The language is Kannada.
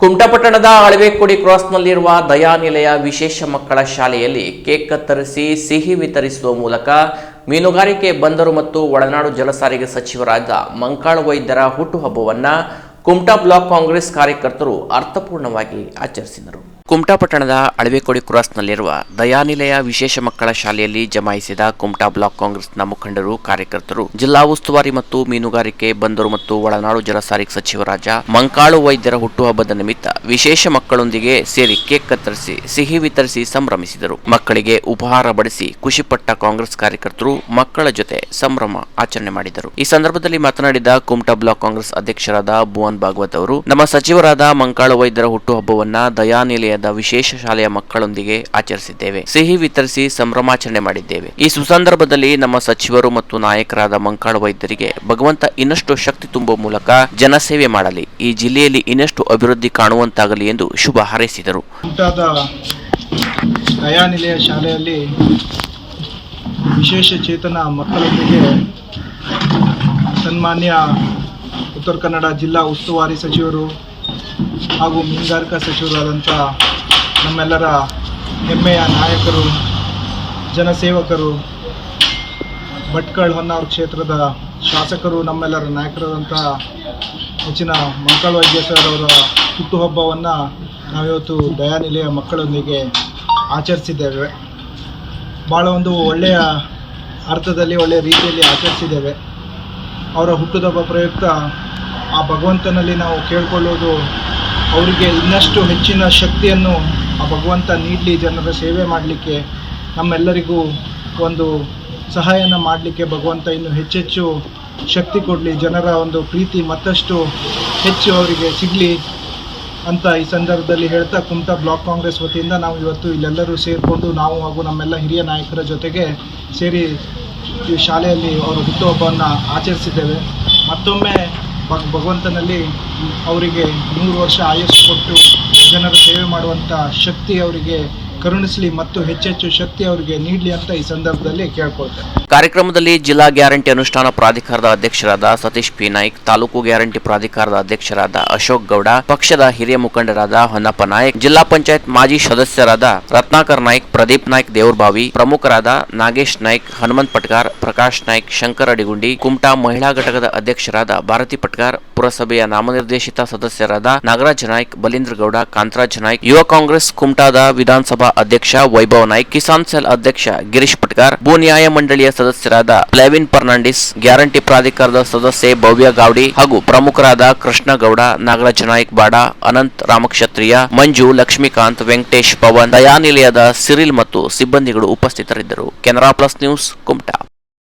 ಕುಮಟಾಪಟ್ಟಣದ ಅಳವೆಕೊಡಿ ಕ್ರಾಸ್ನಲ್ಲಿರುವ ದಯಾನಿಲಯ ವಿಶೇಷ ಮಕ್ಕಳ ಶಾಲೆಯಲ್ಲಿ ಕೇಕ್ ಕತ್ತರಿಸಿ ಸಿಹಿ ವಿತರಿಸುವ ಮೂಲಕ ಮೀನುಗಾರಿಕೆ ಬಂದರು ಮತ್ತು ಒಳನಾಡು ಜಲಸಾರಿಗೆ ಸಚಿವರಾದ ಮಂಕಾಳ ವೈದ್ಯರ ಹುಟ್ಟುಹಬ್ಬವನ್ನು ಕುಮಟಾ ಬ್ಲಾಕ್ ಕಾಂಗ್ರೆಸ್ ಕಾರ್ಯಕರ್ತರು ಅರ್ಥಪೂರ್ಣವಾಗಿ ಆಚರಿಸಿದರು. ಕುಮಟಾ ಪಟ್ಟಣದ ಅಳವೆಕೊಡಿ ಕ್ರಾಸ್ನಲ್ಲಿರುವ ದಯಾನಿಲಯ ವಿಶೇಷ ಮಕ್ಕಳ ಶಾಲೆಯಲ್ಲಿ ಜಮಾಯಿಸಿದ ಕುಮಟಾ ಬ್ಲಾಕ್ ಕಾಂಗ್ರೆಸ್ನ ಮುಖಂಡರು, ಕಾರ್ಯಕರ್ತರು, ಜಿಲ್ಲಾ ಉಸ್ತುವಾರಿ ಮತ್ತು ಮೀನುಗಾರಿಕೆ ಬಂದರು ಮತ್ತು ಒಳನಾಡು ಜಲಸಾರಿಗೆ ಸಚಿವರಾಜ ಮಂಕಾಳು ವೈದ್ಯರ ಹುಟ್ಟುಹಬ್ಬದ ನಿಮಿತ್ತ ವಿಶೇಷ ಮಕ್ಕಳೊಂದಿಗೆ ಸೇರಿ ಕೇಕ್ ಕತ್ತರಿಸಿ, ಸಿಹಿ ವಿತರಿಸಿ ಸಂಭ್ರಮಿಸಿದರು. ಮಕ್ಕಳಿಗೆ ಉಪಹಾರ ಬಡಿಸಿ ಖುಷಿಪಟ್ಟ ಕಾಂಗ್ರೆಸ್ ಕಾರ್ಯಕರ್ತರು ಮಕ್ಕಳ ಜೊತೆ ಸಂಭ್ರಮ ಆಚರಣೆ ಮಾಡಿದರು. ಈ ಸಂದರ್ಭದಲ್ಲಿ ಮಾತನಾಡಿದ ಕುಮಟಾ ಬ್ಲಾಕ್ ಕಾಂಗ್ರೆಸ್ ಅಧ್ಯಕ್ಷರಾದ ಭುವನ್ ಭಾಗವತ್ ಅವರು, ನಮ್ಮ ಸಚಿವರಾದ ಮಂಕಾಳು ವೈದ್ಯರ ಹುಟ್ಟುಹಬ್ಬವನ್ನ ದಯಾನಿಲಯದ ವಿಶೇಷ ಶಾಲೆಯ ಮಕ್ಕಳೊಂದಿಗೆ ಆಚರಿಸಿದ್ದೇವೆ. ಸಿಹಿ ವಿತರಿಸಿ ಸಂಭ್ರಮಾಚರಣೆ ಮಾಡಿದ್ದೇವೆ. ಈ ಸುಸಂದರ್ಭದಲ್ಲಿ ನಮ್ಮ ಸಚಿವರು ಮತ್ತು ನಾಯಕರಾದ ಮಂಕಾಳು ವೈದ್ಯರಿಗೆ ಭಗವಂತ ಇನ್ನಷ್ಟು ಶಕ್ತಿ ತುಂಬುವ ಮೂಲಕ ಜನಸೇವೆ ಮಾಡಲಿ. ಈ ಜಿಲ್ಲೆಯಲ್ಲಿ ಇನ್ನಷ್ಟು ಅಭಿವೃದ್ಧಿ ಕಾಣುವಂತಾಗಲಿ ಎಂದು ಶುಭ ಹಾರೈಸಿದರು. ದಯಾನಿಲಯ ಶಾಲೆಯಲ್ಲಿ ವಿಶೇಷ ಚೇತನ ಮಕ್ಕಳೊಂದಿಗೆ ಸನ್ಮಾನ್ಯ ಉತ್ತರ ಕನ್ನಡ ಜಿಲ್ಲಾ ಉಸ್ತುವಾರಿ ಸಚಿವರು ಹಾಗೂ ಮೀನುಗಾರಿಕಾ ಸಚಿವರಾದಂಥ ನಮ್ಮೆಲ್ಲರ ಹೆಮ್ಮೆಯ ನಾಯಕರು, ಜನಸೇವಕರು, ಭಟ್ಕಳ್ ಹೊನ್ನಾವರ ಕ್ಷೇತ್ರದ ಶಾಸಕರು, ನಮ್ಮೆಲ್ಲರ ನಾಯಕರಾದಂಥ ಹೆಚ್ಚಿನ ಮಂಕಳ ವೈದ್ಯ ಸರ್ ಅವರ ಹುಟ್ಟುಹಬ್ಬವನ್ನು ನಾವಿವತ್ತು ದಯಾನಿಲಯ ಮಕ್ಕಳೊಂದಿಗೆ ಆಚರಿಸಿದ್ದೇವೆ. ಭಾಳ ಒಂದು ಒಳ್ಳೆಯ ಅರ್ಥದಲ್ಲಿ, ಒಳ್ಳೆಯ ರೀತಿಯಲ್ಲಿ ಆಚರಿಸಿದ್ದೇವೆ. ಅವರ ಹುಟ್ಟುಹಬ್ಬ ಪ್ರಯುಕ್ತ ಆ ಭಗವಂತನಲ್ಲಿ ನಾವು ಕೇಳ್ಕೊಳ್ಳೋದು ಅವರಿಗೆ ಇನ್ನಷ್ಟು ಹೆಚ್ಚಿನ ಶಕ್ತಿಯನ್ನು ಆ ಭಗವಂತ ನೀಡಲಿ ಜನರ ಸೇವೆ ಮಾಡಲಿಕ್ಕೆ ನಮ್ಮೆಲ್ಲರಿಗೂ ಒಂದು ಸಹಾಯನ ಮಾಡಲಿಕ್ಕೆ ಭಗವಂತ ಇನ್ನೂ ಹೆಚ್ಚೆಚ್ಚು ಶಕ್ತಿ ಕೊಡಲಿ. ಜನರ ಒಂದು ಪ್ರೀತಿ ಮತ್ತಷ್ಟು ಹೆಚ್ಚು ಅವರಿಗೆ ಸಿಗಲಿ ಅಂತ ಈ ಸಂದರ್ಭದಲ್ಲಿ ಹೇಳ್ತಾ ಕುಮಟಾ ಬ್ಲಾಕ್ ಕಾಂಗ್ರೆಸ್ ವತಿಯಿಂದ ನಾವು ಇವತ್ತು ಇಲ್ಲೆಲ್ಲರೂ ಸೇರಿಕೊಂಡು ನಾವು ಹಾಗೂ ನಮ್ಮೆಲ್ಲ ಹಿರಿಯ ನಾಯಕರ ಜೊತೆಗೆ ಸೇರಿ ಈ ಶಾಲೆಯಲ್ಲಿ ಅವರು ಹುಟ್ಟುಹಬ್ಬವನ್ನು ಆಚರಿಸಿದ್ದೇವೆ. ಮತ್ತೊಮ್ಮೆ ಭಗ್ ಭಗವಂತನಲ್ಲಿ ಅವರಿಗೆ ನೂರು ವರ್ಷ ಆಯಸ್ಸು ಕೊಟ್ಟು ಜನರ ಸೇವೆ ಮಾಡುವಂಥ ಶಕ್ತಿ ಅವರಿಗೆ ಕರುಣಿಸಲಿ ಮತ್ತು ಹೆಚ್ಚೆಚ್ಚು ಶಕ್ತಿ ಅವರಿಗೆ ನೀಡಲಿ ಅಂತ ಈ ಸಂದರ್ಭದಲ್ಲಿ ಕೇಳ್ಕೊಳ್ತೇನೆ. ಕಾರ್ಯಕ್ರಮದಲ್ಲಿ ಜಿಲ್ಲಾ ಗ್ಯಾರಂಟಿ ಅನುಷ್ಠಾನ ಪ್ರಾಧಿಕಾರದ ಅಧ್ಯಕ್ಷರಾದ ಸತೀಶ್ ಪಿ ನಾಯ್ಕ್, ತಾಲೂಕು ಗ್ಯಾರಂಟಿ ಪ್ರಾಧಿಕಾರದ ಅಧ್ಯಕ್ಷರಾದ ಅಶೋಕ್ ಗೌಡ, ಪಕ್ಷದ ಹಿರಿಯ ಮುಖಂಡರಾದ ಹೊನ್ನಪ್ಪ ನಾಯ್ಕ್, ಜಿಲ್ಲಾ ಪಂಚಾಯತ್ ಮಾಜಿ ಸದಸ್ಯರಾದ ರತ್ನಾಕರ್ ನಾಯ್ಕ್, ಪ್ರದೀಪ್ ನಾಯ್ಕ್ ದೇವರ್ಬಾವಿ, ಪ್ರಮುಖರಾದ ನಾಗೇಶ್ ನಾಯ್ಕ್, ಹನುಮಂತ್ ಪಟ್ಕಾರ್ ಪ್ರಕಾಶ್ ನಾಯ್ಕ್, ಶಂಕರ್ ಅಡಿಗುಂಡಿ, ಕುಮಟಾ ಮಹಿಳಾ ಘಟಕದ ಅಧ್ಯಕ್ಷರಾದ ಭಾರತಿ ಪಟ್ಕಾರ್ ಪುರಸಭೆಯ ನಾಮನಿರ್ದೇಶಿತ ಸದಸ್ಯರಾದ ನಾಗರಾಜ್ ನಾಯ್ಕ್, ಬಲೀಂದ್ರ ಗೌಡ, ಕಾಂತರಾಜ್ ನಾಯ್ಕ್, ಯುವ ಕಾಂಗ್ರೆಸ್ ಕುಮಟಾದ ವಿಧಾನಸಭಾ ಅಧ್ಯಕ್ಷ ವೈಭವ್ ನಾಯ್ಕ್, ಕಿಸಾನ್ ಸೆಲ್ ಅಧ್ಯಕ್ಷ ಗಿರೀಶ್ ಪಟ್ಕಾರ್ ಭೂ ನ್ಯಾಯ ಮಂಡಳಿಯ ಸದಸ್ಯರಾದ ಲೆವಿನ್ ಫರ್ನಾಂಡಿಸ್, ಗ್ಯಾರಂಟಿ ಪ್ರಾಧಿಕಾರದ ಸದಸ್ಯೆ ಭವ್ಯ ಗಾವಡಿ ಹಾಗೂ ಪ್ರಮುಖರಾದ ಕೃಷ್ಣ ಗೌಡ ನಾಗರಾಜ ನಾಯಕ್ ಬಾಡ, ಅನಂತ್ ರಾಮಕ್ಷತ್ರಿಯ, ಮಂಜು, ಲಕ್ಷ್ಮೀಕಾಂತ್, ವೆಂಕಟೇಶ್ ಪವನ್, ದಯಾನಿಲಯದ ಸಿರಿಲ್ ಮತ್ತು ಸಿಬ್ಬಂದಿಗಳು ಉಪಸ್ಥಿತರಿದ್ದರು. Canara plus news Kumta.